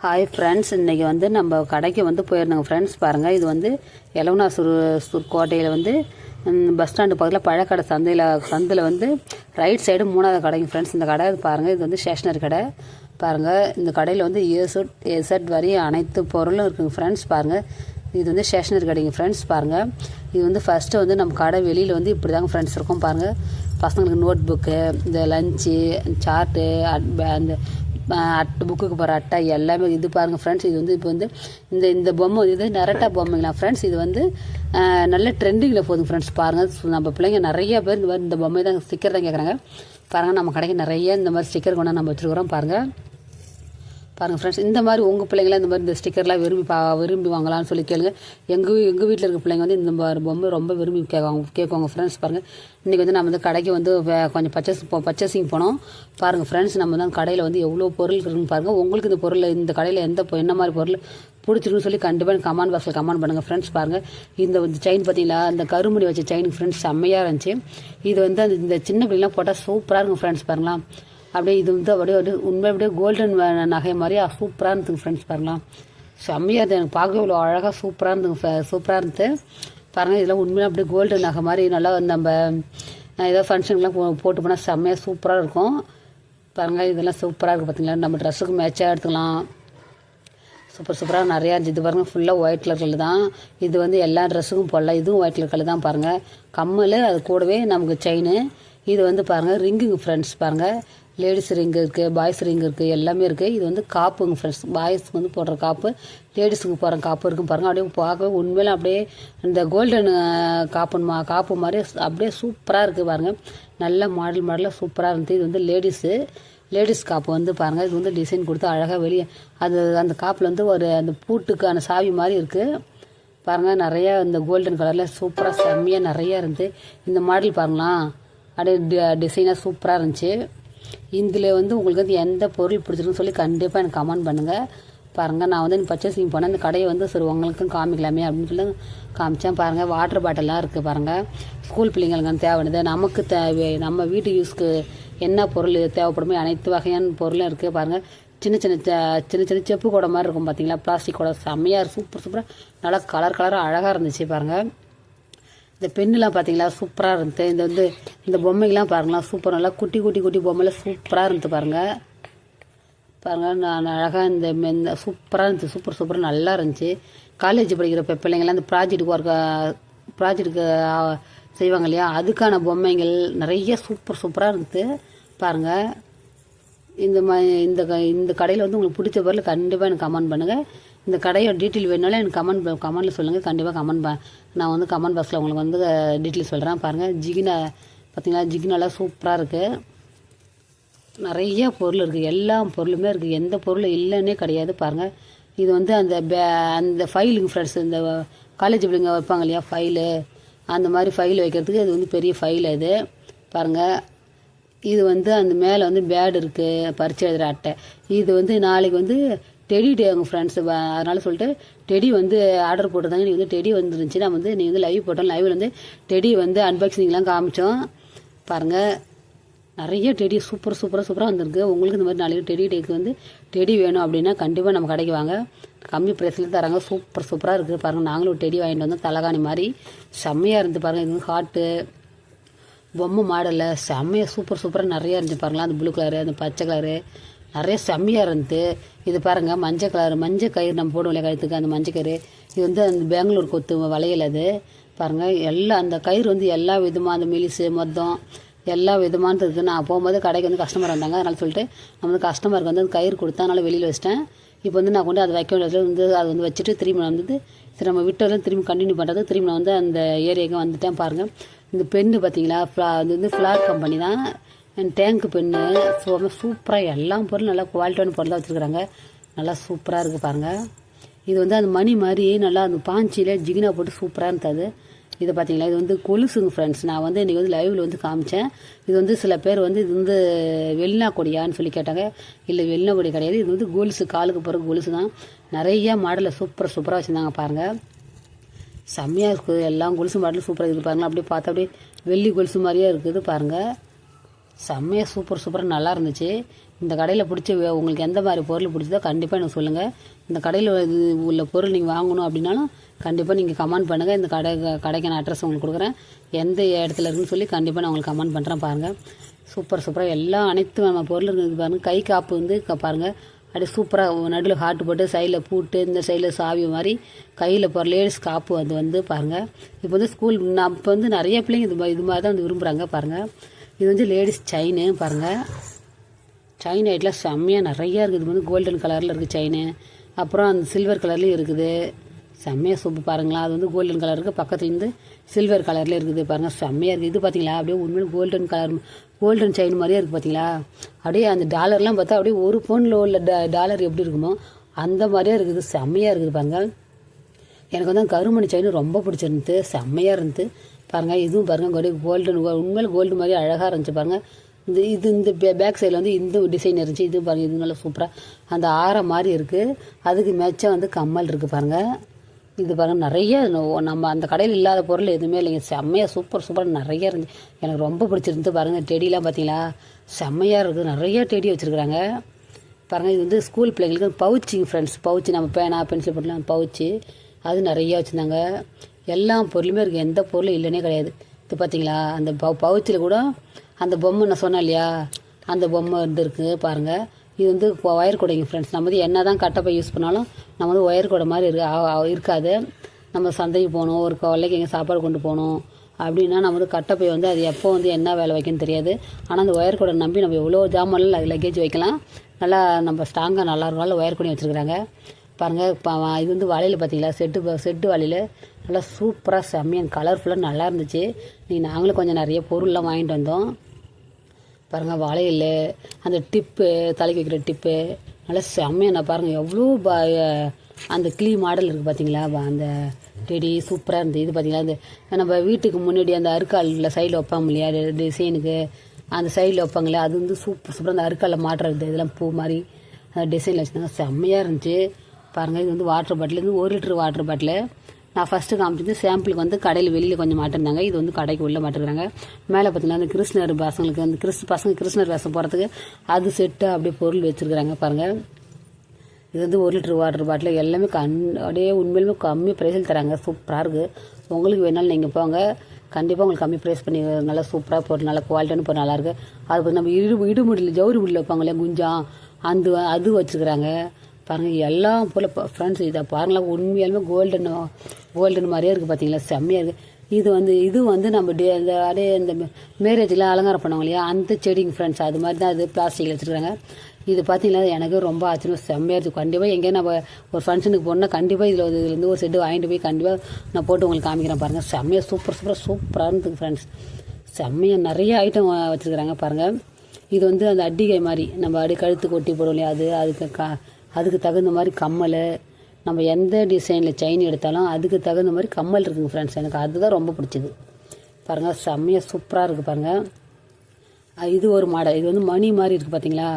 Hi friends இன்றைக்கி வந்து நம்ம கடைக்கு வந்து போயிருந்தோங்க ஃப்ரெண்ட்ஸ் பாருங்கள் இது வந்து எலவனாசூர் சூர் கோட்டையில் வந்து பஸ் ஸ்டாண்டு பக்கத்தில் பழக்கடை சந்தையில் சந்தையில் வந்து ரைட் சைடு மூணாவது கடைங்க ஃப்ரெண்ட்ஸ் இந்த கடை பாருங்கள் இது வந்து ஸ்டேஷ்னரி கடை. பாருங்கள் இந்த கடையில் வந்து ஏசட் ஏசட் வரி அனைத்து பொருளும் இருக்குங்க ஃப்ரெண்ட்ஸ் பாருங்கள் இது வந்து ஸ்டேஷ்னரி கடைங்க ஃப்ரெண்ட்ஸ் பாருங்கள் இது வந்து ஃபஸ்ட்டு வந்து நம்ம கடை வெளியில் வந்து இப்படி தாங்க ஃப்ரெண்ட்ஸ் இருக்கும். பாருங்கள் பசங்களுக்கு நோட் புக்கு இந்த லஞ்சு சார்ட்டு அந்த அட்டை புக்குக்கு போகிற அட்டை எல்லாமே இது பாருங்கள் ஃப்ரெண்ட்ஸ் இது வந்து இப்போ வந்து இந்த இந்த பொம்மை இது நரட்டா பொம்மைங்களா ஃப்ரெண்ட்ஸ் இது வந்து நல்ல ட்ரெண்டிங்கில் போகுது ஃப்ரெண்ட்ஸ் பாருங்கள் நம்ம பிள்ளைங்க நிறைய பேர் இந்த மாதிரி இந்த பொம்மை தான் ஸ்டிக்கர் தான் கேட்குறாங்க பாருங்கள் நம்ம கடைக்கு நிறைய இந்த மாதிரி ஸ்டிக்கர் கொண்டாந்து நம்ம வச்சுருக்குறோம். பாருங்கள் பாருங்கள் ஃப்ரெண்ட்ஸ் இந்த மாதிரி உங்கள் பிள்ளைங்களாம் இந்த மாதிரி இந்த ஸ்டிக்கர்லாம் விரும்பி பா விரும்பி வாங்கலாம்னு சொல்லி கேளுங்க. எங்கள் எங்கள் வீட்டில் இருக்க பிள்ளைங்க வந்து இந்த மாதிரி பொம்மை ரொம்ப விரும்பி கேட்குவாங்க கேட்குவாங்க ஃப்ரெண்ட்ஸ் பாருங்கள் இன்றைக்கி வந்து நம்ம வந்து கடைக்கு வந்து கொஞ்சம் பர்ச்சேஸ் போ பர்ச்சேசிங் போனோம். பாருங்கள் ஃப்ரெண்ட்ஸ் நம்ம தான் கடையில் வந்து எவ்வளோ பொருள் இருக்குன்னு பாருங்கள் உங்களுக்கு இந்த பொருள் இந்த கடையில் எந்த என்ன மாதிரி பொருள் பிடிச்சிருக்குன்னு சொல்லி கண்டிப்பாக கமெண்ட் பாக்ஸில் கமெண்ட் பண்ணுங்கள் ஃப்ரெண்ட்ஸ் பாருங்கள் இந்த செயின் பார்த்தீங்களா இந்த கருமுடி வச்ச செயின் ஃப்ரெண்ட்ஸ் செம்மையாக இருந்துச்சு. இது வந்து அந்த இந்த சின்ன பிள்ளைங்களாம் போட்டால் சூப்பராக இருக்கும் ஃப்ரெண்ட்ஸ் பாருங்களா அப்படியே இது வந்து அப்படியே ஒரு உண்மை அப்படியே கோல்டன் நகை மாதிரி சூப்பராக இருந்துங்க ஃப்ரெண்ட்ஸ் பாருங்களா. செம்மையாக இருந்தது எனக்கு பார்க்கவே இவ்வளோ அழகாக சூப்பராக இருந்துங்க சூப்பராக இருந்தது பாருங்கள் இதெல்லாம் உண்மையாக அப்படியே கோல்டன் நகை மாதிரி நல்லா நம்ம ஏதோ ஃபங்க்ஷனுக்குலாம் போ போட்டு போனால் செம்மையாக சூப்பராக இருக்கும். பாருங்கள் இதெல்லாம் சூப்பராக இருக்குது பார்த்தீங்களா நம்ம ட்ரெஸ்ஸுக்கு மேட்சாக எடுத்துக்கலாம். சூப்பர் சூப்பராக நிறையா இருந்துச்சு. இது பாருங்கள் ஃபுல்லாக ஒயிட் கலர் கலர் தான். இது வந்து எல்லா ட்ரெஸ்ஸுக்கும் போடலாம் இதுவும் ஒயிட் கலர் கலர் தான் பாருங்கள் கம்மல் அது கூடவே நமக்கு செயின் இது வந்து பாருங்கள் ரிங்குங்க ஃப்ரெண்ட்ஸ் பாருங்கள் லேடிஸ் ரிங் இருக்குது பாய்ஸ் ரிங் இருக்குது எல்லாமே இருக்குது இது வந்து காப்புங்க ஃப்ரெண்ட்ஸ் பாய்ஸ்க்கு வந்து போடுற காப்பு. லேடிஸுக்கு போகிற காப்பு இருக்கும் பாருங்கள் அப்படியே பார்க்கவே உண்மையில அப்படியே இந்த கோல்டன் காப்புமா காப்பு மாதிரி அப்படியே சூப்பராக இருக்குது பாருங்கள் நல்ல மாடல் மாடலாக சூப்பராக இருந்துச்சு. இது வந்து லேடிஸு லேடிஸ் காப்பு வந்து பாருங்கள் இது வந்து டிசைன் கொடுத்து அழகாக வெளியே அது அந்த காப்பில் வந்து ஒரு அந்த பூட்டுக்கான சாவி மாதிரி இருக்குது பாருங்கள் நிறையா இந்த கோல்டன் கலரில் சூப்பராக செம்மையாக நிறையா இருந்து. இந்த மாடல் பாருங்களேன். அப்படியே டிசைனாக சூப்பராக இருந்துச்சு. இதில் வந்து உங்களுக்கு வந்து எந்த பொருள் பிடிச்சிருக்குன்னு சொல்லி கண்டிப்பாக எனக்கு கமெண்ட் பண்ணுங்கள் பாருங்கள் நான் வந்து பர்ச்சேசிங் போனேன் இந்த கடையை வந்து சரி உங்களுக்கும் காமிக்கலாமே அப்படின்னு சொல்லி காமிச்சேன். பாருங்கள் வாட்டர் பாட்டிலாம் இருக்குது பாருங்கள் ஸ்கூல் பிள்ளைங்களுக்கு தேவையானது. நமக்கு தேவை நம்ம வீட்டு யூஸ்க்கு என்ன பொருள் தேவைப்படுமோ அனைத்து வகையான பொருளும் இருக்குது பாருங்கள் சின்ன சின்ன சின்ன சின்ன செப்பு கூட மாதிரி இருக்கும் பார்த்தீங்களா பிளாஸ்டிக் கூட செம்மையாக சூப்பர் சூப்பராக நல்லா கலர் கலராக அழகாக இருந்துச்சு பாருங்கள் இந்த பெண்ணுலாம் பார்த்தீங்களா சூப்பராக இருந்துச்சு இந்த வந்து இந்த பொம்மைகள்லாம் பாருங்களா சூப்பர் நல்லா குட்டி குட்டி குட்டி பொம்மைலாம் சூப்பராக இருந்துச்சு பாருங்கள் பாருங்கள் நான் அழகாக இந்த மெ- இந்த சூப்பராக இருந்துச்சு சூப்பர் சூப்பராக நல்லா இருந்துச்சு. காலேஜ் படிக்கிற பெ- பிள்ளைங்கள்லாம் இந்த ப்ராஜெக்ட் ஒர்க் ப்ராஜெக்ட்டுக்கு செய்வாங்க இல்லையா அதுக்கான பொம்மைகள் நிறைய சூப்பர் சூப்பராக இருந்துச்சு பாருங்கள் இந்த மா இந்த க இந்த கடையில் வந்து உங்களுக்கு பிடிச்ச பொருள் கண்டிப்பாக எனக்கு கமெண்ட் பண்ணுங்கள் இந்த கடையோட டீட்டெயில் வேணுனாலும் எனக்கு கமெண்ட் கமெண்ட்டில் சொல்லுங்கள் கண்டிப்பாக கமெண்ட் ப நான் வந்து கமெண்ட் பாக்ஸில் உங்களுக்கு வந்து டீட்டெயில் சொல்கிறேன் பாருங்கள் ஜிகினா பார்த்தீங்களா ஜிகினாலாம் சூப்பராக இருக்குது நிறைய பொருள் இருக்குது எல்லா பொருளுமே இருக்குது எந்த பொருள் இல்லைன்னே கிடையாது பாருங்கள் இது வந்து அந்த பே அந்த ஃபைலுங்க ஃப்ரெண்ட்ஸ் இந்த காலேஜ் பிள்ளைங்க வைப்பாங்க இல்லையா? ஃபைலு அந்த மாதிரி ஃபைல் வைக்கிறதுக்கு இது வந்து பெரிய ஃபைல் இது பாருங்கள் இது வந்து அந்த மேலே வந்து பேட் இருக்குது பரிச்சை எழுதுகிற அட்டை. இது வந்து நாளைக்கு வந்து டெடி டே அவங்க ஃப்ரெண்ட்ஸு அதனால சொல்லிட்டு டெடி வந்து ஆர்டர் போட்டிருந்தாங்க. நீ வந்து டெடி வந்துருந்துச்சு. நான் வந்து நீ வந்து லைவ் போட்டோம் லைவில் வந்து டெடி வந்து அன்பாக்சிங்லாம் காமிச்சோம். பாருங்கள் நிறைய டெடி சூப்பர் சூப்பராக சூப்பராக வந்திருக்கு. உங்களுக்கு இந்த மாதிரி நாளைக்கு டெடி டேக்கு வந்து டெடி வேணும் அப்படின்னா கண்டிப்பாக நம்ம கடைக்கு வாங்க. கம்மி ப்ரைஸில் தராங்க. சூப்பர் சூப்பராக இருக்குது. பாருங்கள் நாங்களும் ஒரு டெடி வாங்கிட்டு வந்தோம். தலகாணி மாதிரி. செம்மையாக இருந்து பாருங்கள் இது வந்து ஹாட்டு பொம்மை மாடலில் செம்மையாக சூப்பர் சூப்பராக நிறையா இருந்துச்சு பாருங்களா அந்த ப்ளூ கலரு அந்த பச்சை கலரு நிறைய செம்மையாக இருந்து இது பாருங்கள் மஞ்சள் கலர் மஞ்சள் கயிறு நம்ம போடுவோம் இல்லையா கழுத்துக்கு அந்த மஞ்சள் கயிறு. இது வந்து அந்த பெங்களூர் கொத்து வளையல் அது. பாருங்கள் எல்லா அந்த கயிறு வந்து எல்லா விதமாக அந்த மெலிசு மொத்தம் எல்லா விதமானது இருக்குது நான் போகும்போது கடைக்கு வந்து கஸ்டமர் வந்தாங்க. அதனால சொல்லிட்டு நம்ம வந்து கஸ்டமருக்கு வந்து அந்த கயிறு கொடுத்தா அதனால வெளியில் வச்சிட்டேன். இப்போ வந்து நான் கொண்டு அதை வைக்க வேண்டியது வந்து அதை வந்து வச்சுட்டு திரும்பி நான் வந்து சரி நம்ம விட்டதும் திரும்பி கண்டினியூ பண்ணுறது திரும்பி நான் வந்து அந்த ஏரியாவுக்கு வந்துட்டேன் பாருங்கள் இந்த பென்னு பார்த்தீங்களா ஃப்ளா அது வந்து ஃப்ளார் கம்பெனி தான். டேங்க்கு பென்னு சும்மா சூப்பராக எல்லா பொருளும் நல்லா குவாலிட்டியான பொருள் தான் வச்சுருக்குறாங்க. நல்லா சூப்பராக இருக்குது பாருங்கள் இது வந்து அந்த மணி மாதிரி நல்லா அந்த பாஞ்சியில் ஜிகினா போட்டு சூப்பராக இருந்தது. இது பார்த்தீங்களா இது வந்து கொலுசுங்க ஃப்ரெண்ட்ஸ் நான் வந்து இன்றைக்கி வந்து லைவில் வந்து காமிச்சேன். இது வந்து சில பேர் வந்து இது வந்து வெள்ளினா கொடியான்னு சொல்லி கேட்டாங்க. இல்லை வெள்ளினா கொடி கிடையாது. இது வந்து கொலுசு காலுக்கு போகிற கொலுசு தான். நிறைய மாடலில் சூப்பர் சூப்பராக வச்சுருந்தாங்க பாருங்கள் செம்மையாக இருக்குது எல்லாம் கொலுசு மாடலும் சூப்பராக இருக்குது பாருங்கள் அப்படியே பார்த்தா அப்படியே வெள்ளி கொலுசு மாதிரியே இருக்குது பாருங்கள் செம்மையாக சூப்பர் சூப்பராக நல்லா இருந்துச்சு இந்த கடையில் பிடிச்ச உங்களுக்கு எந்த மாதிரி பொருள் பிடிச்சதோ கண்டிப்பாக எனக்கு சொல்லுங்கள் இந்த கடையில் இது உள்ள பொருள் நீங்கள் வாங்கணும் அப்படின்னாலும் கண்டிப்பாக நீங்கள் கமெண்ட் பண்ணுங்கள் இந்த கடை கடைக்கான அட்ரஸ் உங்களுக்கு கொடுக்குறேன். எந்த இடத்துல இருக்குன்னு சொல்லி கண்டிப்பாக நான் உங்களுக்கு கமெண்ட் பண்ணுறேன் பாருங்கள் சூப்பர் சூப்பராக எல்லா அனைத்து நம்ம பொருள் இருக்குது பாருங்கள் கை காப்பு வந்து பாருங்கள் அப்படியே சூப்பராக நடுவில் ஹார்ட் போட்டு சைடில் பூட்டு இந்த சைடில் சாவி மாதிரி கையில் போகிற லேடிஸ் காப்பு அது வந்து பாருங்கள் இப்போ வந்து ஸ்கூல் நான் இப்போ வந்து நிறைய பிள்ளைங்க இது மாதிரி இது மாதிரி தான் வந்து விரும்புகிறாங்க பாருங்கள் இது வந்து லேடிஸ் செயின் பாருங்கள் செயின் ஐட்டில் செம்மையாக நிறையா இருக்குது. இது வந்து கோல்டன் கலரில் இருக்குது செயின் அப்புறம் அந்த சில்வர் கலர்லேயும் இருக்குது. செம்மையாக சூப்பர் பாருங்களா அது வந்து கோல்டன் கலர் இருக்குது பக்கத்துலேருந்து சில்வர் கலரில் இருக்குது பாருங்கள் செம்மையாக இருக்குது இது பார்த்தீங்களா அப்படியே உண்மையிலும் கோல்டன் கலர் கோல்டன் செயின் மாதிரியே இருக்குது பார்த்தீங்களா அப்படியே அந்த டாலர்லாம் பார்த்தா அப்படியே ஒரு பவுனில் உள்ள டா டாலர் எப்படி இருக்குமோ அந்த மாதிரியே இருக்குது. செம்மையாக இருக்குது பாருங்கள் எனக்கு வந்து கருமணி செயின் ரொம்ப பிடிச்சிருந்து செம்மையாக இருந்தது. பாருங்கள் இதுவும் பாருங்கள் அப்படியே கோல்டன் உண்மையில் கோல்டு மாதிரி அழகாக இருந்துச்சு பாருங்கள் இந்த இது இந்த பேக் சைடில் வந்து இந்த டிசைன் இருந்துச்சு. இது பாருங்கள் இது நல்லா சூப்பராக அந்த ஆரம் மாதிரி இருக்குது அதுக்கு மேட்சாக வந்து கம்மல் இருக்குது பாருங்கள் இது பாருங்கள் நிறைய நம்ம அந்த கடையில் இல்லாத பொருள் எதுவுமே இல்லைங்க. செம்மையாக சூப்பர் சூப்பராக நிறைய இருந்துச்சு. எனக்கு ரொம்ப பிடிச்சிருந்து பாருங்கள் டெடிலாம் பார்த்தீங்களா செம்மையாக இருக்குது நிறைய டெடி வச்சுருக்குறாங்க. பாருங்கள் இது வந்து ஸ்கூல் பிள்ளைங்களுக்கு பவுச்சிங் ஃப்ரெண்ட்ஸ் பவுச்சு நம்ம பேனா பென்சில் போட்டலாம் பவுச்சு அது நிறையா வச்சுருந்தாங்க. எல்லா பொருளுமே இருக்குது எந்த பொருளும் இல்லைன்னே கிடையாது. இது பார்த்தீங்களா அந்த பவு பவுச்சில் கூட அந்த பொம்மை நான் சொன்னேன் இல்லையா? அந்த பொம்மை இருந்துருக்கு பாருங்கள் இது வந்து ஒயர் கூடைங்க ஃப்ரெண்ட்ஸ் நம்ம வந்து என்ன தான் கட்டப்பை யூஸ் பண்ணாலும் நம்ம வந்து ஒயர் கூடை மாதிரி இருக்கு. இருக்காது. நம்ம சந்தைக்கு போகணும் ஒரு கொல்லைக்கு எங்கே சாப்பாடு கொண்டு போகணும் அப்படின்னா நம்ம வந்து கட்டப்பை வந்து அது எப்போ வந்து என்ன வேலை வைக்கணும்னு தெரியாது. ஆனால் அந்த ஒயர் கூடை நம்பி நம்ம எவ்வளோ ஜாமான்லாம் லக்கேஜ் வைக்கலாம். நல்லா நம்ம ஸ்ட்ராங்காக நல்லா இருக்கும் ஒயர் கூடை வச்சுருக்குறாங்க. பாருங்கள் இப்போ இது வந்து வலையில் பார்த்தீங்களா செட்டு செட்டு வலையில் நல்லா சூப்பராக செம்மையாக கலர்ஃபுல்லாக நல்லா இருந்துச்சு. நீ நாங்களும் கொஞ்சம் நிறைய பொருள்லாம் வாங்கிட்டு வந்தோம். பாருங்கள் வளையல் அந்த டிப்பு தலைக்கு வைக்கிற டிப்பு நல்லா செம்மையாக நான் பாருங்கள் எவ்வளோ ப அந்த கிளி மாடல் இருக்குது பார்த்தீங்களா அந்த டெடி சூப்பராக இருந்தது. இது பார்த்தீங்களா இந்த நம்ம வீட்டுக்கு முன்னாடி அந்த அருக்காலில் சைடில் வைப்பாங்க இல்லையா? டிசைனுக்கு அந்த சைடில் வைப்பாங்களே அது வந்து சூப்பர் சூப்பராக அந்த அருக்காலில் மாட்டுறது இதெல்லாம் பூ மாதிரி. அந்த டிசைனில் வச்சுருந்தாங்க. செம்மையாக இருந்துச்சு. பாருங்கள் இது வந்து வாட்டர் பாட்டில் இது ஒரு லிட்டர் வாட்டர் பாட்டில் நான் ஃபஸ்ட்டு காமிச்சது சாம்பிளுக்கு வந்து கடையில் வெளியில் கொஞ்சம் மாட்டிருந்தாங்க. இது வந்து கடைக்கு உள்ளே மாட்டிருக்காங்க மேலே பார்த்தீங்கன்னா அந்த கிருஷ்ணர் பசங்களுக்கு அந்த கிறிஸ்து பசங்க கிருஷ்ணர் வேஷம் போகிறதுக்கு அது செட்டு அப்படியே பொருள் வச்சுருக்குறாங்க பாருங்கள் இது வந்து ஒரு லிட்டர் வாட்டர் பாட்டில் எல்லாமே கண் அப்படியே உண்மையிலுமே கம்மி ப்ரைஸில் தராங்க. சூப்பராக இருக்குது உங்களுக்கு வேணாலும் நீங்கள் போங்க. கண்டிப்பாக உங்களுக்கு கம்மி ப்ரைஸ் பண்ணி நல்லா சூப்பராக போட்டு நல்லா குவாலிட்டியான பொருள் நல்லாயிருக்கு அது நம்ம இடு இடுமுடியில் ஜவுரி முடியில் வைப்பாங்க இல்லையா குஞ்சா அந்த அது வச்சுருக்குறாங்க. பாருங்கள் எல்லாம் போல் ஃப்ரெண்ட்ஸ் இதை பாருங்களேன் உண்மையாலுமே கோல்டன் கோல்டன் மாதிரியே இருக்குது பார்த்தீங்களா செம்மையாக இருக்குது இது வந்து இது வந்து நம்ம டே இந்த அப்படியே இந்த மேரேஜில் அலங்காரம் பண்ணுவாங்க இல்லையா அந்த செடிங்க ஃப்ரெண்ட்ஸ் அது மாதிரி தான் அது பிளாஸ்டிக்கில் வச்சுருக்காங்க. இது பார்த்தீங்கன்னா எனக்கு ரொம்ப ஆச்சரியம் செம்மையாக இருக்குது கண்டிப்பாக எங்கேயா நம்ம ஒரு ஃபங்க்ஷனுக்கு போனால் கண்டிப்பாக இதில் இதுலேருந்து ஒரு செட்டு வாங்கிட்டு போய் கண்டிப்பாக நான் போட்டு உங்களுக்கு காமிக்கிறேன் பாருங்கள் செம்மையாக சூப்பர் சூப்பராக சூப்பராக இருந்துக்கு ஃப்ரெண்ட்ஸ் செம்மையாக நிறைய ஐட்டம் வச்சுருக்குறாங்க பாருங்கள் இது வந்து அந்த அட்டிகை மாதிரி நம்ம அப்படியே கழுத்து கொட்டி போடுவோம் இல்லையா அது அதுக்கு கா அதுக்கு தகுந்த மாதிரி கம்மல் நம்ம எந்த டிசைனில் செயின் எடுத்தாலும் அதுக்கு தகுந்த மாதிரி கம்மல் இருக்குங்க ஃப்ரெண்ட்ஸ் எனக்கு அதுதான் ரொம்ப பிடிச்சது. பாருங்கள் செம்மையாக சூப்பராக இருக்குது பாருங்கள் இது ஒரு மாடல். இது வந்து மணி மாதிரி இருக்குது பார்த்தீங்களா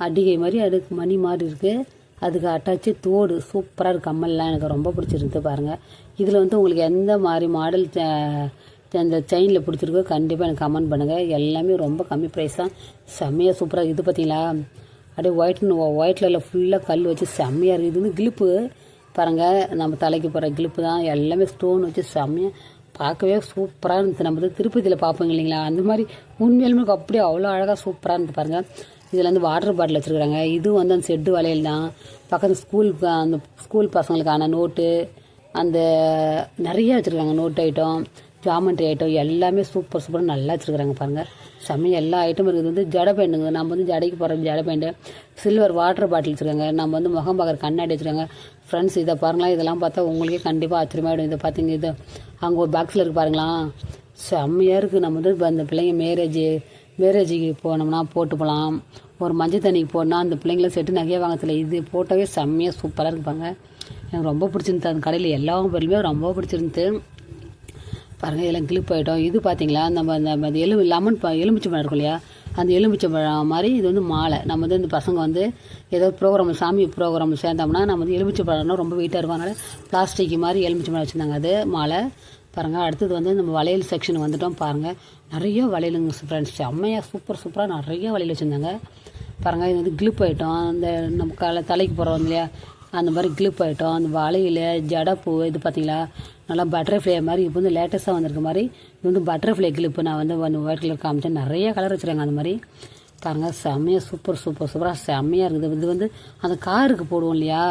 அடிகை மாதிரி அதுக்கு மணி மாதிரி இருக்குது அதுக்கு அட்டாச்சு தோடு. சூப்பராக இருக்குது கம்மல்லாம். எனக்கு ரொம்ப பிடிச்சிருக்கு பாருங்கள் இதில் வந்து உங்களுக்கு எந்த மாதிரி மாடல் அந்த செயினில் பிடிச்சிருக்கோ கண்டிப்பாக எனக்கு கமெண்ட் பண்ணுங்கள் எல்லாமே ரொம்ப கம்மி ப்ரைஸ் தான் செம்மையாக சூப்பராக இது பார்த்தீங்களா அப்படியே ஒயிட்னு ஒயிட் கலரில் ஃபுல்லாக கல் வச்சு செம்மையாக இருக்குது. இது வந்து கிளிப்பு. பாருங்கள் நம்ம தலைக்கு போகிற கிளிப்பு தான். எல்லாமே ஸ்டோன் வச்சு செம்மையாக பார்க்கவே சூப்பராக இருந்துச்சு. நம்ம வந்து திருப்பதியில் பார்ப்போங்க இல்லைங்களா? அந்த மாதிரி உண்மையிலுமே அப்படியே அவ்வளோ அழகாக சூப்பராக இருந்து பாருங்கள் இதில் வந்து வாட்டர் பாட்டில் வச்சுருக்குறாங்க இது வந்து அந்த செட்டு வளையல் தான். பக்கத்து ஸ்கூல் அந்த ஸ்கூல் பசங்களுக்கான நோட்டு அந்த நிறைய வச்சுருக்காங்க. நோட் ஐட்டம் ஜாமெண்ட்ரி ஐட்டம் எல்லாமே சூப்பர் சூப்பராக நல்லா வச்சுருக்குறாங்க பாருங்கள் செம்மையாக எல்லா ஐட்டமும் இருக்குது. வந்து ஜடை பேண்டுங்க நம்ம வந்து ஜடைக்கு போகிற ஜடை பெயிண்ட்டு சில்வர் வாட்டர் பாட்டில் வச்சுருக்காங்க நம்ம வந்து முகம் பார்க்குற கண்ணாடி வச்சுருக்காங்க. ஃப்ரெண்ட்ஸ் இதை பாருங்களேன். இதெல்லாம் பார்த்தா உங்களுக்கே கண்டிப்பாக ஆச்சரியமாயிடும். இதை பார்த்தீங்க இது அங்கே ஒரு பாக்ஸில் இருக்கு பாருங்களா. செம்மையாக இருக்குது நம்ம வந்து இப்போ அந்த பிள்ளைங்க மேரேஜ் மேரேஜுக்கு போனோம்னா போட்டு போகலாம் ஒரு மஞ்சள் தண்ணிக்கு போனால் அந்த பிள்ளைங்களும் செட்டு நகையாக வாங்கத்தில் இது போட்டாவே செம்மையாக சூப்பராக இருப்பாங்க எனக்கு ரொம்ப பிடிச்சிருந்தது. அந்த கடையில் எல்லா பொருளுமே ரொம்ப பிடிச்சிருந்து பாருங்கள் இதெல்லாம் கிளிப் ஆகிட்டோம் இது பார்த்தீங்களா நம்ம அந்த எலும்பு லெமன் ப எலுமிச்சம்பழம் இருக்கும் இல்லையா? அந்த எலுமிச்சம்பழம் மாதிரி இது வந்து மாலை. நம்ம வந்து இந்த பசங்க வந்து ஏதோ ப்ரோக்ராம் சாமி ப்ரோக்ராம் சேர்ந்தோம்னா நம்ம வந்து எலுமிச்சம்பழம்னா ரொம்ப வெயிட்டாக இருக்கும் அதனால் பிளாஸ்டிக் மாதிரி எலுமிச்சம்பழம் வச்சுருந்தாங்க. அது மாலை. பாருங்கள் அடுத்தது வந்து நம்ம வளையல் செக்ஷன் வந்துட்டோம் பாருங்கள் நிறைய வளையலுங்க ஃப்ரெண்ட்ஸ் செம்மையாக சூப்பர் சூப்பராக நிறைய வளையல் வச்சுருந்தாங்க. பாருங்கள் இது வந்து கிளிப் ஆகிட்டோம் அந்த நம்ம கலை தலைக்கு போகிறோம் இல்லையா? அந்த மாதிரி கிளிப் ஆகிட்டோம் அந்த வளையல் ஜடப்பூ இது பார்த்தீங்களா நல்லா பட்டர்ஃப்ளை மாதிரி இப்போ வந்து லேட்டஸ்ட்டாக வந்திருக்க மாதிரி. இது வந்து பட்டர்ஃப்ளை கிளிப்பு நான் வந்து ஒன்று ஒயிட் கலர் காமிச்சேன். நிறைய கலர் வச்சுருக்காங்க அந்த மாதிரி. பாருங்கள் செம்மையாக சூப்பர் சூப்பர் சூப்பராக செம்மையாக இருக்குது. இது வந்து அந்த காருக்கு போடுவோம் இல்லையா?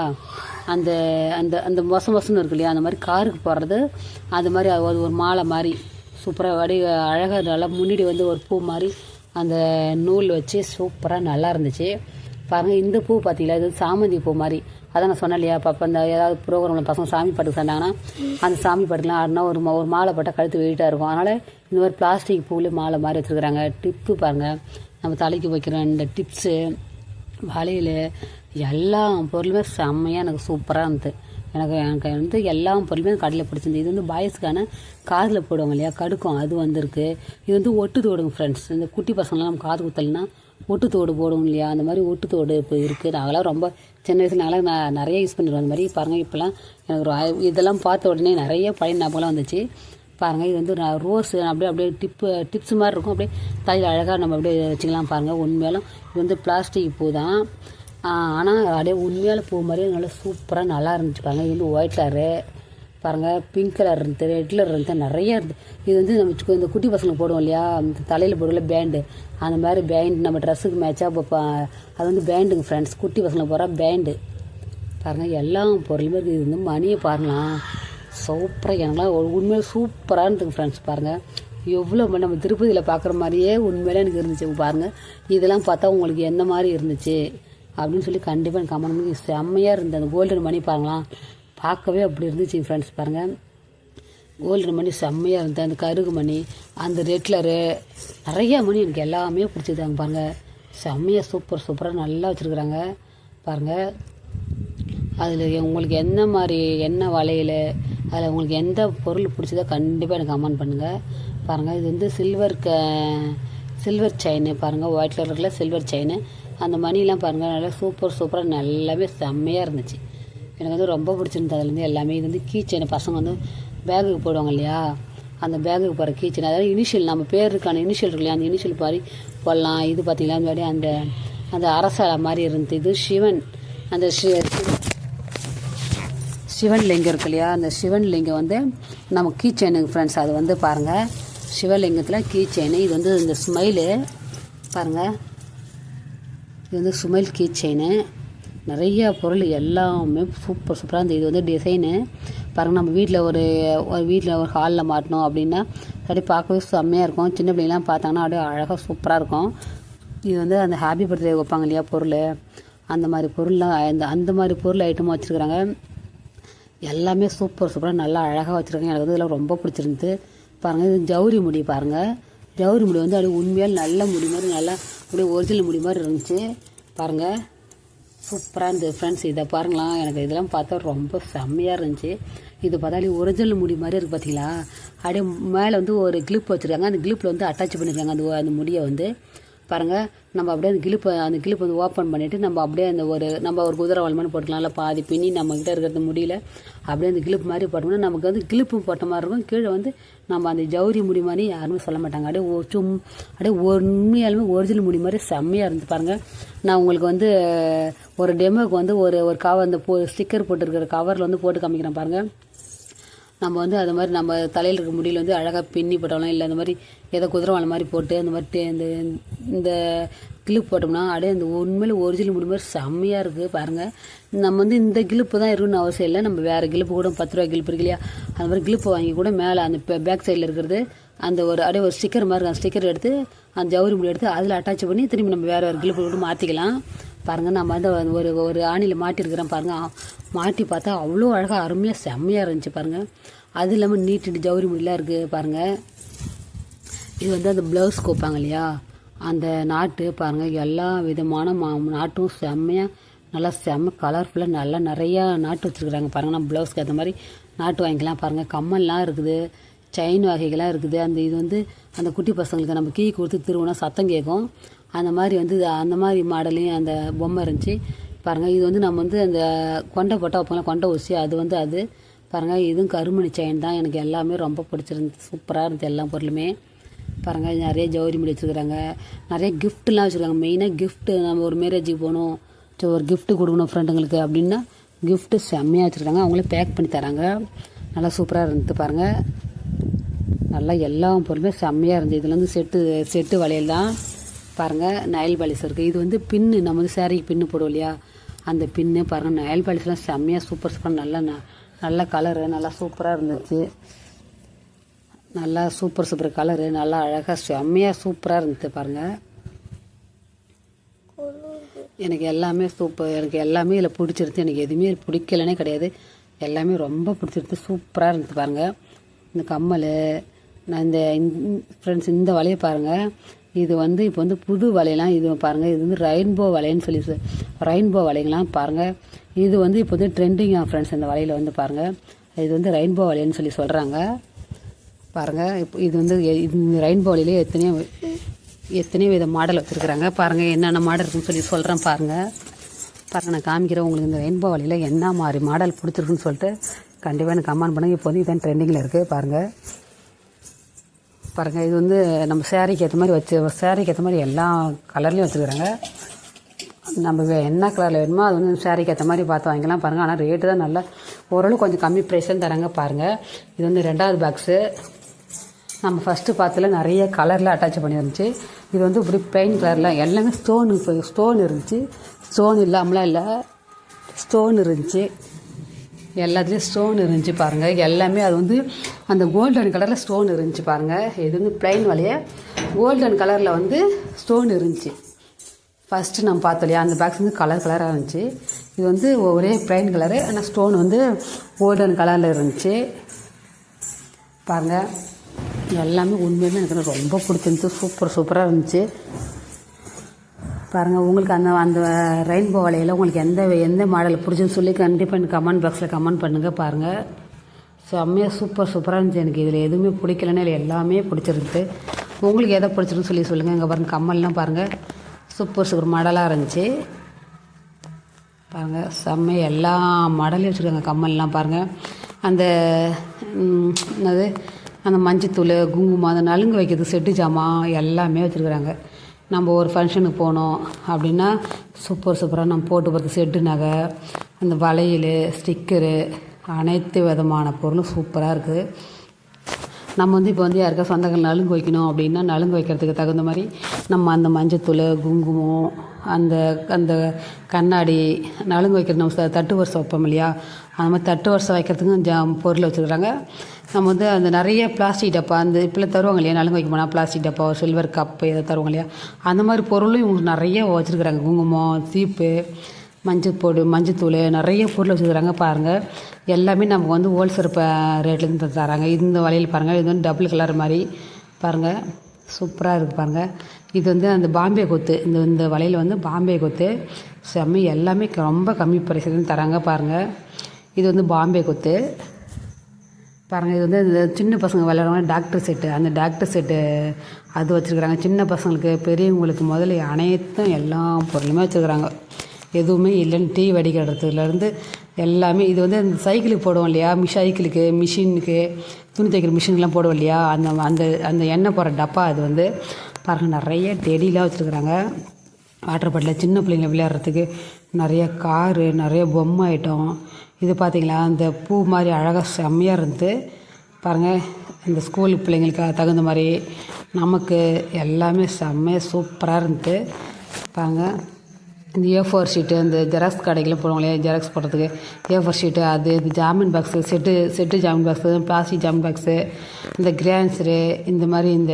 அந்த அந்த அந்த மொச மொசன்னு இருக்கு இல்லையா? அந்த மாதிரி காருக்கு போடுறது. அது மாதிரி அது ஒரு மாலை மாதிரி. சூப்பராக வடி அழகாக நல்லா முன்னாடி வந்து ஒரு பூ மாதிரி அந்த நூல் வச்சு சூப்பராக நல்லா இருந்துச்சு. பாருங்கள் இந்த பூ பார்த்தீங்களா இது சாமந்தி பூ மாதிரி. அதான் நான் சொன்னேன் இல்லையா அப்போ இந்த ஏதாவது ப்ரோக்ராமில் பசங்க சாமி பாட்டுக்கு சொன்னாங்கன்னா அந்த சாமி பாட்டுலாம் ஆடினா ஒரு மா- ஒரு மாலை போட்டால் கழுத்து வெயிட்டாக இருக்கும். அதனால் இந்த மாதிரி பிளாஸ்டிக் பூவில் மாலை மாதிரி வச்சுருக்குறாங்க. டிப்பு பாருங்கள் நம்ம தலைக்கு வைக்கிற இந்த டிப்ஸு வளையல் எல்லா பொருளுமே செம்மையாக எனக்கு சூப்பராக இருந்தது. எனக்கு எனக்கு வந்து எல்லா பொருளுமே கடையில் பிடிச்சிருந்து இது வந்து பாய்ஸ்க்கான காதில் போடுவாங்க இல்லையா கடுக்கும். அது வந்திருக்கு. இது வந்து ஒட்டு தோடுங்க ஃப்ரெண்ட்ஸ் இந்த குட்டி பசங்களாம் நம்ம காது குத்தலைன்னா ஒட்டுத்தோடு போடும் போடுவோம் இல்லையா? அந்த மாதிரி ஒட்டுத்தோடு இப்போ இருக்குது நாங்களாம் ரொம்ப சின்ன வயசுல நாங்களாம் நான் நிறைய யூஸ் பண்ணிடுவோம் அந்த மாதிரி பாருங்கள் இப்போலாம் எனக்கு ஒரு இதெல்லாம் பார்த்த உடனே நிறைய பழைய ஞாபகம்லாம் வந்துச்சு. பாருங்கள் இது வந்து நான் ரோஸ் அப்படியே அப்படியே டிப்பு டிப்ஸ் மாதிரி இருக்கும். அப்படியே தலையில் அழகாக நம்ம அப்படியே வச்சுக்கலாம் பாருங்கள் உண்மையாலும் இது வந்து பிளாஸ்டிக் பூ தான். ஆனால் அப்படியே உண்மையால் பூ மாதிரியே நல்லா சூப்பராக நல்லா இருந்துச்சு பாருங்கள் இது வந்து ஒயிட் கலரு பாருங்கள் பிங்க் கலர் இருந்து ரெட் கலர் இருந்து நிறைய இருந்து இது வந்து நம்ம இந்த குட்டி பசங்க போடுவோம் இல்லையா? இந்த தலையில் போடுவோம்ல பேண்டு அந்த மாதிரி பேண்ட் நம்ம ட்ரெஸ்ஸுக்கு மேட்சாக இப்போ அது வந்து பேண்டுங்க ஃப்ரெண்ட்ஸ் குட்டி பசங்க போகிற பேண்டு பாருங்கள் எல்லா பொருளுமே இருக்குது இது வந்து மணியை பாருங்களாம் சூப்பராக எனக்குலாம் உண்மையிலே சூப்பராக இருந்துங்க ஃப்ரெண்ட்ஸ் பாருங்கள் எவ்வளோ நம்ம திருப்பதியில் பார்க்குற மாதிரியே உண்மையிலே எனக்கு இருந்துச்சு. பாருங்கள் இதெல்லாம் பார்த்தா உங்களுக்கு எந்த மாதிரி இருந்துச்சு? அப்படின்னு சொல்லி கண்டிப்பாக எனக்கு கமெண்ட் செம்மையாக இருந்தது அந்த கோல்டன் மணி பாருங்களாம் பார்க்கவே அப்படி இருந்துச்சு ஃப்ரெண்ட்ஸ் பாருங்கள் கோல்டன் மணி செம்மையாக இருந்தது அந்த கருகு மணி அந்த ரெட்லரு நிறையா நிறைய மணி எனக்கு எல்லாமே பிடிச்சிருந்தாங்க பாருங்கள் செம்மையாக சூப்பர் சூப்பராக நல்லா வச்சுருக்குறாங்க பாருங்கள் அதில் உங்களுக்கு என்ன மாதிரி என்ன வளையல் அதில் உங்களுக்கு எந்த பொருள் பிடிச்சதோ கண்டிப்பாக எனக்கு கமெண்ட் பண்ணுங்கள் பாருங்கள் இது வந்து சில்வர் க சில்வர் செயின் பாருங்கள் ஒயிட் கலரில் சில்வர் செயின் அந்த மணிலாம் பாருங்கள் நல்லா சூப்பர் சூப்பராக நல்லாவே செம்மையாக இருந்துச்சு. எனக்கு வந்து ரொம்ப பிடிச்சிருந்தது அதுலேருந்து எல்லாமே. இது வந்து கீச்செயின் பசங்க வந்து பேகுக்கு போடுவாங்க இல்லையா? அந்த பேகுக்கு போகிற கீ செயின் அதாவது இனிஷியல் நம்ம பேருக்கான இனிஷியல் இருக்கு இல்லையா? அந்த இனிஷியல் மாதிரி போடலாம். இது பார்த்தீங்களா? முன்னாடி அந்த அந்த அரசாலை மாதிரி இருந்தது. இது சிவன் அந்த சிவன் லிங்கம் இருக்கு இல்லையா? அந்த சிவன் லிங்கம் வந்து நம்ம கீ செயினுங்க ஃப்ரெண்ட்ஸ் அது வந்து பாருங்கள் சிவலிங்கத்தில் கீ செயின். இது வந்து இந்த ஸ்மைலு பாருங்கள் இது வந்து சுமைல் கீ செயின். நிறைய பொருள் எல்லாமே சூப்பர் சூப்பராக இருந்தது. இது வந்து டிசைனு பாருங்கள் நம்ம வீட்டில் ஒரு ஒரு வீட்டில் ஒரு ஹாலில் மாட்டினோம் அப்படின்னா அப்படியே பார்க்கவே செம்மையாக இருக்கும். சின்ன பிள்ளைங்களாம் பார்த்தாங்கன்னா அப்படியே அழகாக சூப்பராக இருக்கும். இது வந்து அந்த ஹாப்பி பர்த்டே வைப்பாங்க இல்லையா பொருள். அந்த மாதிரி பொருள்லாம் அந்த அந்த மாதிரி பொருள் ஐட்டமாக வச்சுருக்குறாங்க எல்லாமே சூப்பர் சூப்பராக நல்லா அழகாக வச்சுருக்காங்க. எனக்கு வந்து இதெல்லாம் ரொம்ப பிடிச்சிருந்து பாருங்கள் இது ஜவுரி முடி பாருங்கள் ஜவுரி முடி வந்து அப்படியே உண்மையாக நல்ல முடி மாதிரி நல்லா அப்படியே ஒரிஜினல் முடி மாதிரி இருந்துச்சு. பாருங்கள் சூப்பராக இருந்தது ஃப்ரெண்ட்ஸ் இதை பாருங்களேன் எனக்கு இதெல்லாம் பார்த்தா ரொம்ப செம்மையாக இருந்துச்சு. இது பார்த்தாலே ஒரிஜினல் முடி மாதிரி இருக்குது பார்த்தீங்களா அப்படியே மேலே வந்து ஒரு கிளிப் வச்சுருக்காங்க. அந்த கிளிப்பில் வந்து அட்டாச் பண்ணியிருக்காங்க அந்த அந்த முடியை வந்து. பாருங்கள் நம்ம அப்படியே அந்த கிளிப்பை அந்த கிளிப் வந்து ஓப்பன் பண்ணிவிட்டு நம்ம அப்படியே அந்த ஒரு நம்ம ஒரு குதிரை வால் போட்டுக்கலாம். இல்லை பாதி பின்னி நம்மக்கிட்ட இருக்கிறது முடியல. அப்படியே அந்த கிளிப்பு மாதிரி போட்டோம்னா நமக்கு வந்து கிளிப்பு போட்ட மாதிரி இருக்கும். கீழே வந்து நம்ம அந்த ஜவுரி முடி மாதிரி யாருமே சொல்ல மாட்டாங்க. அப்படியே ஒ- சும் அப்படியே உண்மையாலுமே ஒரிஜினல் முடி மாதிரி செம்மையாக இருந்து பாருங்கள் நான் உங்களுக்கு வந்து ஒரு டெமோக்கு வந்து ஒரு ஒரு கவர் அந்த போ ஸ்டிக்கர் போட்டிருக்கிற கவரில் வந்து போட்டு காமிக்கிறேன் பாருங்கள் நம்ம வந்து அது மாதிரி நம்ம தலையில் இருக்க முடியல வந்து அழகாக பின்னி போட்டாலும் இல்லை அந்த மாதிரி ஏதோ குதிரை மாதிரி போட்டு அந்த மாதிரி டே- இந்த இந்த கிளிப் போட்டோம்னா அப்படியே அந்த உண்மையில் ஒரிஜினல் முடி மாதிரி செம்மையாக இருக்குது பாருங்கள் நம்ம வந்து இந்த கிளிப்பு தான் இருக்குன்னு அவசியம் இல்லை. நம்ம வேறு கிளிப்பு கூட பத்து ரூபா கிளிப்பு இருக்கு இல்லையா? அந்த மாதிரி கிளிப்பு வாங்கி கூட மேலே அந்த பேக் சைடில் இருக்கிறது அந்த ஒரு அப்படியே ஒரு ஸ்டிக்கர் மாதிரி அந்த ஸ்டிக்கர் எடுத்து அந்த ஜவுரி முடி எடுத்து அதில் அட்டாச் பண்ணி திரும்பி நம்ம வேறு வேறு கிளிப்பு கூட மாற்றிக்கலாம் பாருங்கள் நம்ம வந்து ஒரு ஒரு ஆணியில் மாட்டியிருக்கிறேன் பாருங்கள் மாட்டி பார்த்தா அவ்வளோ அழகாக அருமையாக செம்மையாக இருந்துச்சு பாருங்கள் அது இல்லாமல் நீட்டு ஜவுரி முடியெலாம் இருக்குது பாருங்கள் இது வந்து அந்த ப்ளவுஸ் கோப்பாங்க இல்லையா? அந்த நாட்டு பாருங்கள் எல்லா விதமான மா நாட்டும் செம்மையாக நல்லா செம்ம கலர்ஃபுல்லாக நல்லா நிறையா நாட்டு வச்சுருக்குறாங்க பாருங்கள் நம்ம ப்ளவுஸ்க்கு அந்த மாதிரி நாட்டு வாங்கிக்கலாம் பாருங்கள் கம்மல்லாம் இருக்குது. செயின் வகைகள்லாம் இருக்குது. அந்த இது வந்து அந்த குட்டி பசங்களுக்கு நம்ம கீ கொடுத்து திருவினா சத்தம் கேட்கும் அந்த மாதிரி வந்து அந்த மாதிரி மாடலையும் அந்த பொம்மை இருந்துச்சு. பாருங்கள் இது வந்து நம்ம வந்து அந்த கொண்டை போட்டால் வைப்போம் கொண்டை ஊசி அது வந்து அது. பாருங்கள் இதுவும் கருமணி செயின் தான். எனக்கு எல்லாமே ரொம்ப பிடிச்சிருந்து சூப்பராக இருந்துச்சு எல்லா பொருளுமே. பாருங்கள் நிறைய ஜவுரி முடி வச்சுருக்குறாங்க. நிறைய கிஃப்ட்லாம் வச்சுருக்காங்க. மெயினாக கிஃப்ட்டு நம்ம ஒரு மேரேஜுக்கு போகணும். ஸோ ஒரு கிஃப்ட்டு கொடுக்கணும் ஃப்ரெண்டுங்களுக்கு அப்படின்னா கிஃப்ட்டு செம்மையாக வச்சுருக்காங்க. அவங்களே பேக் பண்ணி தராங்க. நல்லா சூப்பராக இருந்தது பாருங்கள் நல்லா எல்லா பொருளுமே செம்மையாக இருந்தது இதில் வந்து செட்டு செட்டு வளையல் தான் பாருங்கள் நயல் பாலிஸ் இருக்குது இது வந்து பின்னு நம்ம வந்து சேரீக்கு பின்னு போடுவோம் இல்லையா? அந்த பின்னு பாருங்கள் நயல் பாலிஸ்லாம் செம்மையாக சூப்பர் சூப்பர் நல்லா ந- நல்ல கலரு நல்லா சூப்பராக இருந்துச்சு. நல்லா சூப்பர் சூப்பர் கலரு நல்லா அழகாக செம்மையாக சூப்பராக இருந்துச்சு பாருங்கள் எனக்கு எல்லாமே சூப்பர் எனக்கு எல்லாமே இதில் பிடிச்சிருந்து எனக்கு எதுவுமே பிடிக்கலனே கிடையாது. எல்லாமே ரொம்ப பிடிச்சிருச்சு சூப்பராக இருந்துச்சு பாருங்கள் இந்த கம்மல் நான் இந்த ஃப்ரெண்ட்ஸ் இந்த வலையை பாருங்கள் இது வந்து இப்போ வந்து புது வலையெல்லாம் இது பாருங்கள் இது வந்து ரெயின்போ வலைன்னு சொல்லி ரெயின்போ வலைங்களாம் பாருங்கள் இது வந்து இப்போ வந்து ட்ரெண்டிங் ஃப்ரெண்ட்ஸ் இந்த வலையில் வந்து பாருங்கள் இது வந்து ரெயின்போ வலைன்னு சொல்லி சொல்கிறாங்க பாருங்கள் இப்போ இது வந்து இந்த ரெயின்போ வலையிலே எத்தனையோ எத்தனையோ வித மாடல் வச்சுருக்குறாங்க. பாருங்கள் என்னென்ன மாடல் இருக்குன்னு சொல்லி சொல்கிறேன் பாருங்கள் பாருங்கள் நான் காமிக்கிறேன். உங்களுக்கு இந்த ரெயின்போ வலையில் என்ன மாதிரி மாடல் பிடிச்சிருக்குன்னு சொல்லிட்டு கண்டிப்பாக எனக்கு கமெண்ட் பண்ணுங்கள் இப்போ வந்து இதான் ட்ரெண்டிங்கில் இருக்குது பாருங்கள் பாருங்கள் இது வந்து நம்ம சேரீக்கு ஏற்ற மாதிரி வச்சு சேரீக்கு ஏற்ற மாதிரி எல்லா கலர்லேயும் வச்சுருக்குறாங்க. நம்ம வே- என்ன கலரில் வேணுமோ அது வந்து சேரீக்கு ஏற்ற மாதிரி பார்த்து வாங்கிக்கலாம் பாருங்கள் ஆனால் ரேட்டு தான் நல்லா ஓரளவு கொஞ்சம் கம்மி ப்ரைஸ்ன்னு தராங்க பாருங்கள் இது வந்து ரெண்டாவது பாக்ஸு நம்ம ஃபஸ்ட்டு பார்த்துல நிறைய கலரில் அட்டாச் பண்ணியிருந்துச்சு. இது வந்து இப்படி பிளைன் கலரில் எல்லாமே ஸ்டோன் ஸ்டோன் இருந்துச்சு. ஸ்டோன் இல்லாமலாம் இல்லை ஸ்டோன் இருந்துச்சு. எல்லாத்துலேயும் ஸ்டோன் இருந்துச்சு பாருங்கள் எல்லாமே அது வந்து அந்த கோல்டன் கலரில் ஸ்டோன் இருந்துச்சு பாருங்கள் இது வந்து பிளைன் வலைய கோல்டன் கலரில் வந்து ஸ்டோன் இருந்துச்சு ஃபஸ்ட்டு நம்ம பார்த்தோம் இல்லையா அந்த பாக்ஸ் வந்து கலர் கலராக இருந்துச்சு. இது வந்து ஒரே பிளைன் கலரு ஆனால் ஸ்டோன் வந்து கோல்டன் கலரில் இருந்துச்சு. பாருங்கள் எல்லாமே உண்மையுமே எனக்கு ரொம்ப பிடிச்சிருந்துச்சு. சூப்பர் சூப்பராக இருந்துச்சு. பாருங்கள் உங்களுக்கு அந்த அந்த ரெயின்போ வலையில் உங்களுக்கு எந்த எந்த மாடல் பிடிச்சின்னு சொல்லி கண்டிப்பாக எனக்கு கமெண்ட் பாக்ஸில் கமெண்ட் பண்ணுங்கள் பாருங்கள் செம்மையாக சூப்பர் சூப்பராக இருந்துச்சு எனக்கு. இதில் எதுவுமே பிடிக்கலன்னு இல்லை எல்லாமே பிடிச்சிருந்துது உங்களுக்கு எதை பிடிச்சிருன்னு சொல்லி சொல்லுங்கள் இங்கே பாருங்கள் கம்மல்லாம் பாருங்கள் சூப்பர் சூப்பர் மாடலாக இருந்துச்சு. பாருங்கள் செம்மையாக எல்லா மாடலையும் வச்சுருக்காங்க கம்மல்லாம் பாருங்கள் அந்த என்னது? அந்த மஞ்சத்தூள் குங்குமம் அந்த நலுங்கு வைக்கிறது செட்டு ஜாமான் எல்லாமே வச்சுருக்குறாங்க. நம்ம ஒரு ஃபங்க்ஷனுக்கு போனோம் அப்படின்னா சூப்பர் சூப்பராக நம்ம போட்டு போகிறது செட்டு நகை அந்த வளையல் ஸ்டிக்கரு அனைத்து விதமான பொருளும் சூப்பராக இருக்குது நம்ம வந்து இப்போ வந்து யாருக்கா சொந்தங்கள் நலுங்கு வைக்கணும் அப்படின்னா நலுங்கு வைக்கிறதுக்கு தகுந்த மாதிரி நம்ம அந்த மஞ்சத்தூள் குங்குமம் அந்த அந்த கண்ணாடி நலுங்கு வைக்கிறது நம்ம தட்டு வருஷம் வைப்போம் இல்லையா? அந்த மாதிரி தட்டு வருஷம் வைக்கிறதுக்கும் ஜா பொருள் வச்சுருக்குறாங்க. நம்ம வந்து அந்த நிறைய பிளாஸ்டிக் டப்பா அந்த இப்போலாம் தருவாங்க இல்லையா? நலுங்கு வைக்க போனால் பிளாஸ்டிக் டப்பா சில்வர் கப்பு எதாவது தருவாங்க இல்லையா? அந்த மாதிரி பொருளும் இவங்க நிறைய வச்சுருக்குறாங்க. குங்குமம் சீப்பு மஞ்சள் பொடி மஞ்சத்தூள் நிறைய பொருள் வச்சுருக்குறாங்க பாருங்கள் எல்லாமே நமக்கு வந்து ஹோல்சேல் ரேட்லேருந்து தராங்க. இந்த வலையில் பாருங்கள் இது வந்து டபுள் கலர் மாதிரி பாருங்கள் சூப்பராக இருக்குது பாருங்கள் இது வந்து அந்த பாம்பே கொத்து. இந்த இந்த வலையில் வந்து பாம்பே கொத்து. செம்ம எல்லாமே ரொம்ப கம்மி பிரைஸ்லேருந்து தராங்க பாருங்கள் இது வந்து பாம்பே கொத்து. பாருங்கள் இது வந்து இந்த சின்ன பசங்க விளையாடுவாங்க டாக்டர் செட்டு அந்த டாக்டர் செட்டு அது வச்சுருக்குறாங்க. சின்ன பசங்களுக்கு பெரியவங்களுக்கு முதல்ல அனைத்தும் எல்லா பொருளுமே வச்சுருக்குறாங்க. எதுவுமே இல்லைன்னு டீ வடிகட்டுறதுலேருந்து எல்லாமே இது வந்து இந்த சைக்கிளுக்கு போடுவோம் இல்லையா? மிஷ் சைக்கிளுக்கு மிஷினுக்கு துணி தைக்கிற மிஷின்லாம் போடுவோம் இல்லையா? அந்த அந்த அந்த எண்ணெய் போடுற டப்பா அது வந்து பாருங்கள் நிறைய டெடிலாம் வச்சுருக்குறாங்க. வாட்டர் பாட்டில் சின்ன பிள்ளைங்க விளையாடுறதுக்கு நிறைய காரு நிறைய பொம்மை ஐட்டம் இது பார்த்தீங்களா அந்த பூ மாதிரி அழகாக செம்மையாக இருந்து பாருங்கள் இந்த ஸ்கூல் பிள்ளைங்களுக்கு தகுந்த மாதிரி நமக்கு எல்லாமே செம்மையாக சூப்பராக இருந்து பாருங்கள் இந்த ஏ ஃபோர் ஷீட்டு இந்த ஜெராக்ஸ் கடைக்கெலாம் போடுவாங்க இல்லையா? ஜெராக்ஸ் போடுறதுக்கு ஏ ஃபோர் ஷீட்டு அது இது ஜாமீன் பாக்ஸு செட்டு செட்டு ஜாமீன் பாக்ஸு பிளாஸ்டிக் ஜாமீன் பாக்ஸு இந்த கிரான்ஸரு இந்த மாதிரி இந்த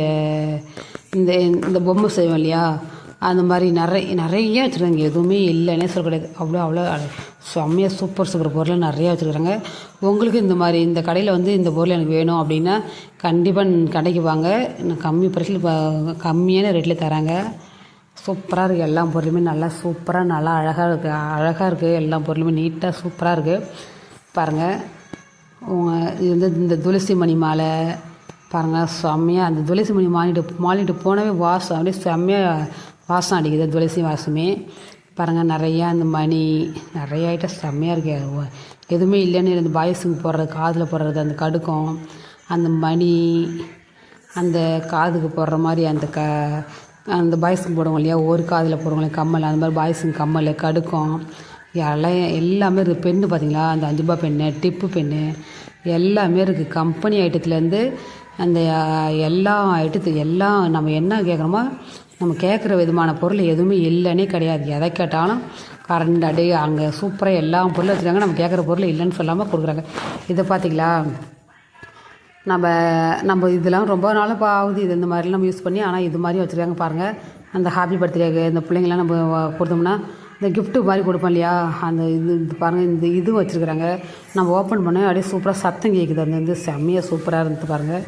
இந்த இந்த பொம்மை செய்வோம் இல்லையா? அந்த மாதிரி நிறைய நிறைய வச்சுருக்காங்க. எதுவுமே இல்லைன்னே சொல்லக்கூடாது அவ்வளோ அவ்வளோ செம்மையாக சூப்பர் சூப்பர் பொருள் நிறையா வச்சுருக்காங்க. உங்களுக்கு இந்த மாதிரி இந்த கடையில் வந்து இந்த பொருள் எனக்கு வேணும் அப்படின்னா கண்டிப்பாக கடைக்கு வாங்க. கம்மி ப்ரைஸில் கம்மியான ரேட்டில் தராங்க. சூப்பராக இருக்குது எல்லா பொருளுமே நல்லா சூப்பராக நல்லா அழகாக இருக்குது அழகாக இருக்குது எல்லா பொருளுமே நீட்டாக சூப்பராக இருக்குது பாருங்கள் உங்கள் இது வந்து இந்த துளசி மணி மாலை. பாருங்கள் செம்மையாக அந்த துளசி மணி மாலிட்டு மாலிட்டு போனவே வாசம். அப்படியே செம்மையாக வாசம் அடிக்குது துளசி வாசமே. பாருங்கள் நிறையா அந்த மணி நிறைய ஐட்டம் செம்மையாக இருக்கு. எதுவுமே இல்லைன்னு இந்த பாய்ஸுக்கு போடுறது காதில் போடுறது அந்த கடுக்கம் அந்த மணி அந்த காதுக்கு போடுற மாதிரி அந்த க அந்த பாய்ஸுக்கு போடுவோம் இல்லையா? ஒரு காதில் போடுவாங்களே கம்மல் அந்த மாதிரி பாய்ஸுங்க கம்மல் கடுக்கம் எல்லாம் எல்லாமே இருக்குது பென்னு பார்த்தீங்களா அந்த அஞ்சு ரூபா பென்னு டிப்பு பென்னு எல்லாமே இருக்குது கம்பெனி ஐட்டத்துலேருந்து அந்த எல்லா ஐட்டத்துக்கு எல்லாம் நம்ம என்ன கேட்குறோமோ நம்ம கேட்குற விதமான பொருள் எதுவுமே இல்லைன்னே கிடையாது. எதை கேட்டாலும் கரண்ட் அடி அங்கே சூப்பராக எல்லா பொருளும் வச்சுருக்காங்க. நம்ம கேட்குற பொருள் இல்லைன்னு சொல்லாமல் கொடுக்குறாங்க. இதை பார்த்தீங்களா நம்ம நம்ம இதெல்லாம் ரொம்ப நாளாக ஆகுது. இது இந்த மாதிரிலாம் நம்ம யூஸ் பண்ணி ஆனால் இது மாதிரி வச்சுருக்காங்க பாருங்கள் அந்த ஹாப்பி பர்த்டேக்கு இந்த பிள்ளைங்களாம் நம்ம கொடுத்தோம்னா இந்த கிஃப்ட்டு மாதிரி கொடுப்போம் இல்லையா? அந்த இது இது பாருங்கள் இந்த இது வச்சுருக்குறாங்க. நம்ம ஓப்பன் பண்ண அப்படியே சூப்பராக சத்தம் கேட்குது அந்த வந்து செம்மையாக சூப்பராக இருந்தது பாருங்கள்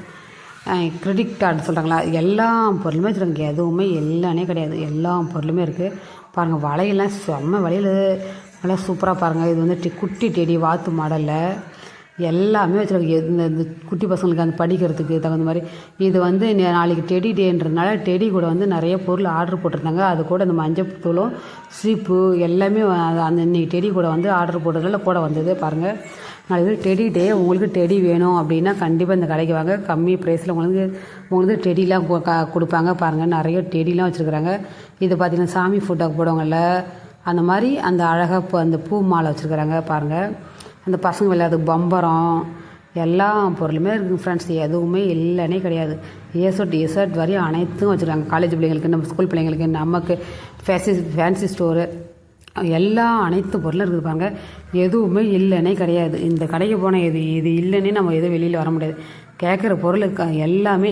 கிரெடிட் கார்டு சொல்கிறாங்களா எல்லா பொருளுமே வச்சுருக்காங்க எதுவுமே எல்லாமே கிடையாது. எல்லா பொருளுமே இருக்குது பாருங்கள் வளையெல்லாம் செம்ம வளையல் நல்லா சூப்பராக பாருங்கள் இது வந்து டி- குட்டி டெடி வாத்து மாடலில் எல்லாமே வச்சுருக்காங்க. இந்த இந்த குட்டி பசங்களுக்கு அந்த படிக்கிறதுக்கு தகுந்த மாதிரி. இது வந்து நாளைக்கு டெடி டேன்றதுனால டெடி கூட வந்து நிறைய பொருள் ஆர்டர் போட்டிருந்தாங்க. அது கூட இந்த மஞ்சள் தூளும் சீப்பு எல்லாமே அந்த இன்னைக்கு டெடி கூட வந்து ஆர்டர் போட்டதில் கூட வந்தது. பாருங்கள் நாளைக்கு டெடி டே உங்களுக்கு டெடி வேணும் அப்படின்னா கண்டிப்பாக இந்த கடைக்கு வாங்க. கம்மி ப்ரைஸில் உங்களுக்கு உங்களுக்கு டெடிலாம் க- கொடுப்பாங்க. பாருங்கள் நிறைய டெடிலாம் வச்சுருக்குறாங்க. இது பார்த்திங்கன்னா சாமி ஃபோட்டோக்கு போடுவாங்கல்ல அந்த மாதிரி அந்த அழகாக பூ அந்த பூ மாலை வச்சுருக்குறாங்க. பாருங்கள் அந்த பசங்க விளையாடுறது பம்பரம் எல்லா பொருளுமே இருக்குங்க ஃப்ரெண்ட்ஸ் எதுவுமே இல்லைன்னே கிடையாது. ஏசோ டிசர்ட் வரையும் அனைத்தும் வச்சுருக்காங்க. காலேஜ் பிள்ளைங்களுக்கு நம்ம ஸ்கூல் பிள்ளைங்களுக்கு நமக்கு ஃபேன்சி ஃபேன்சி ஸ்டோரு எல்லா அனைத்து பொருளும் இருக்குது பாருங்க எதுவுமே இல்லைன்னே கிடையாது. இந்த கடைக்கு போனால் இது இது இல்லைன்னே நம்ம எதுவும் வெளியில் வர முடியாது. கேட்குற பொருள் எல்லாமே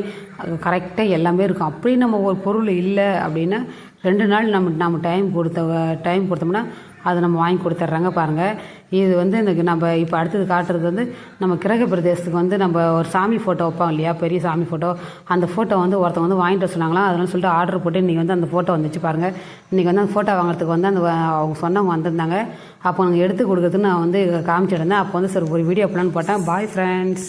கரெக்டாக எல்லாமே இருக்கும். அப்படி நம்ம ஒரு பொருள் இல்லை அப்படின்னா ரெண்டு நாள் நம்ம நம்ம டைம் கொடுத்த டைம் கொடுத்தோம்னா அதை நம்ம வாங்கி கொடுத்துட்றாங்க பாருங்கள் இது வந்து இந்த நம்ம இப்போ அடுத்தது காட்டுறது வந்து நம்ம கிரக பிரதேசத்துக்கு வந்து நம்ம ஒரு சாமி ஃபோட்டோ வைப்போம் இல்லையா? பெரிய சாமி ஃபோட்டோ அந்த ஃபோட்டோ வந்து ஒருத்தவங்க வந்து வாங்கிட்டு வர சொன்னாங்களாம் அதனால சொல்லிட்டு ஆர்டர் போட்டு இன்றைக்கி வந்து அந்த ஃபோட்டோ வந்துச்சு பாருங்கள் இன்றைக்கி வந்து அந்த ஃபோட்டோ வாங்குறதுக்கு வந்து அந்த அவங்க சொன்னவங்க வந்திருந்தாங்க. அப்போ நாங்கள் எடுத்து கொடுக்குறதுக்கு நான் வந்து காமிச்சிருந்தேன் அப்போ வந்து சரி ஒரு வீடியோ பிளான் போட்டேன். Bye friends